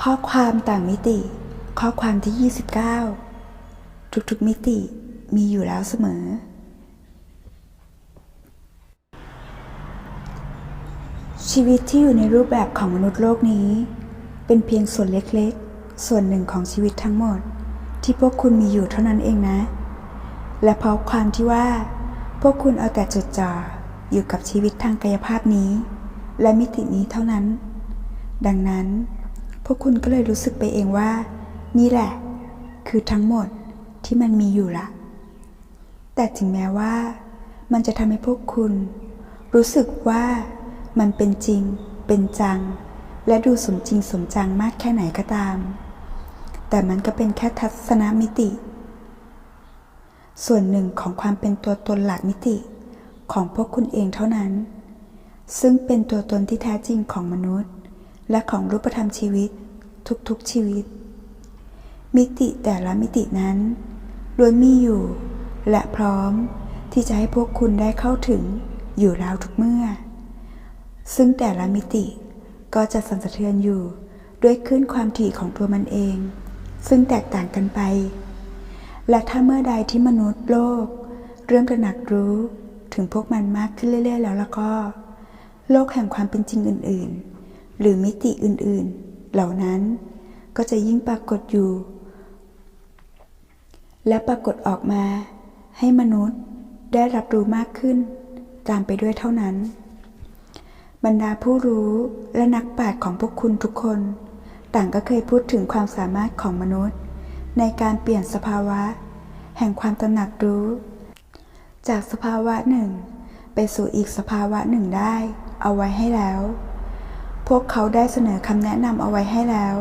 ข้อความต่างมิติ ข้อความที่ 29 ทุกๆมิติมีอยู่แล้วเสมอ ชีวิตที่อยู่ในรูปแบบของมนุษย์โลกนี้ เป็นเพียงส่วนเล็กๆ ส่วนหนึ่งของชีวิตทั้งหมด ที่พวกคุณมีอยู่เท่านั้นเองนะ และเพราะความที่ว่า พวกคุณเอาแต่จดจ่ออยู่กับชีวิตทางกายภาพนี้ และมิตินี้เท่านั้น ดังนั้น วกคุณก็เลยรู้สึกไปเองว่า นี่แหละ คือทั้งหมดที่มันมีอยู่ละแต่ถึงแม้ว่า มันจะทำให้พวกคุณ รู้สึกว่ามันเป็นจริง เป็นจัง และดูสมจริงสมจังมากแค่ไหนก็ตาม แต่มันก็เป็นแค่ทัศนมิติ ส่วนหนึ่งของความเป็นตัวตนหลักมิติของพวกคุณเองเท่านั้น ซึ่งเป็นตัวตนที่แท้จริงของมนุษย์ และของรูปธรรมชีวิตทุกๆชีวิต มิติแต่ละมิตินั้นล้วนมีอยู่ และพร้อมที่จะให้พวกคุณได้เข้าถึงอยู่แล้วทุกเมื่อ ซึ่งแต่ละมิติก็จะสั่นสะเทือนอยู่ด้วยคลื่นความถี่ของตัวมันเอง ซึ่งแตกต่างกันไป และถ้าเมื่อใดที่มนุษย์โลก เริ่มตระหนักรู้ถึงพวกมันมากขึ้นเรื่อยๆ แล้วแล้วก็ โลกแห่งความเป็นจริงอื่น ๆ หรือมิติอื่นๆ เหล่านั้นก็จะยิ่งปรากฏอยู่ และปรากฏออกมาให้มนุษย์ได้รับรู้มากขึ้น ตามไปด้วยเท่านั้น บรรดาผู้รู้และนักปราชญ์ของพวกคุณทุกคน ต่างก็เคยพูดถึงความสามารถของมนุษย์ ในการเปลี่ยนสภาวะ แห่งความตระหนักรู้ จากสภาวะหนึ่ง ไปสู่อีกสภาวะหนึ่งได้ เอาไว้ให้แล้ว วกเขาได้เสนอคำแนะนำเอาไว้ให้แล้ว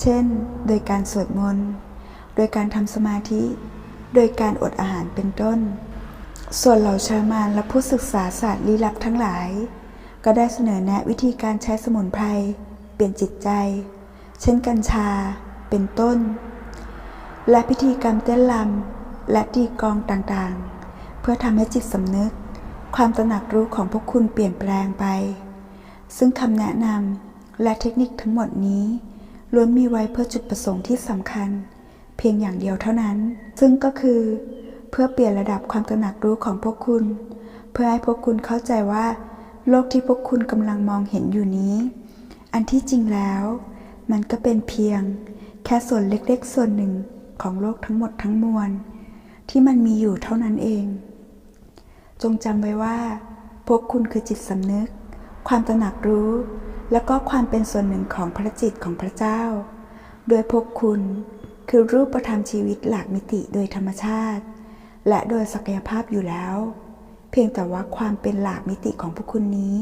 เช่น โดยการสวดมนต์ โดยการทำสมาธิ โดยการอดอาหารเป็นต้น ส่วนเหล่าชามานและผู้ศึกษาศาสตร์ลี้ลับทั้งหลาย ก็ได้เสนอแนะวิธีการใช้สมุนไพรเปลี่ยนจิตใจ เช่นกัญชา เป็นต้น และพิธีกรรมเต้นรำและตีกองต่างๆ เพื่อทำให้จิตสำนึก ความตระหนักรู้ของพวกคุณเปลี่ยนแปลงไป ซึ่งคำแนะนำและเทคนิคทั้งหมดนี้ล้วนมีไว้เพื่อจุดประสงค์ที่สำคัญ เพียงอย่างเดียวเท่านั้น ซึ่งก็คือ เพื่อเปลี่ยนระดับความตระหนักรู้ของพวกคุณ เพื่อให้พวกคุณเข้าใจว่า โลกที่พวกคุณกำลังมองเห็นอยู่นี้ อันที่จริงแล้ว มันก็เป็นเพียง แค่ส่วนเล็กๆ ส่วนหนึ่งของโลกทั้งหมดทั้งมวล ที่มันมีอยู่เท่านั้นเอง จงจำไว้ว่า พวกคุณคือจิตสำนึก ความตระหนักรู้ และก็ความเป็นส่วนหนึ่งของพระจิตของพระเจ้า โดยพวกคุณคือรูปธรรมชีวิตหลักมิติโดยธรรมชาติ และโดยศักยภาพอยู่แล้ว เพียงแต่ว่าความเป็นหลักมิติของพวกคุณนี้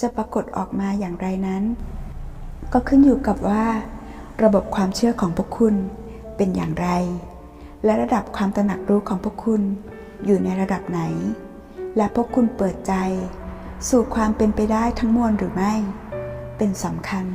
จะปรากฏออกมาอย่างไรนั้น ก็ขึ้นอยู่กับว่า ระบบความเชื่อของพวกคุณเป็นอย่างไร และระดับความตระหนักรู้ของพวกคุณอยู่ในระดับไหน และพวกคุณเปิดใจ สู่ความเป็นไปได้ทั้งมวลหรือไม่ เป็นสำคัญ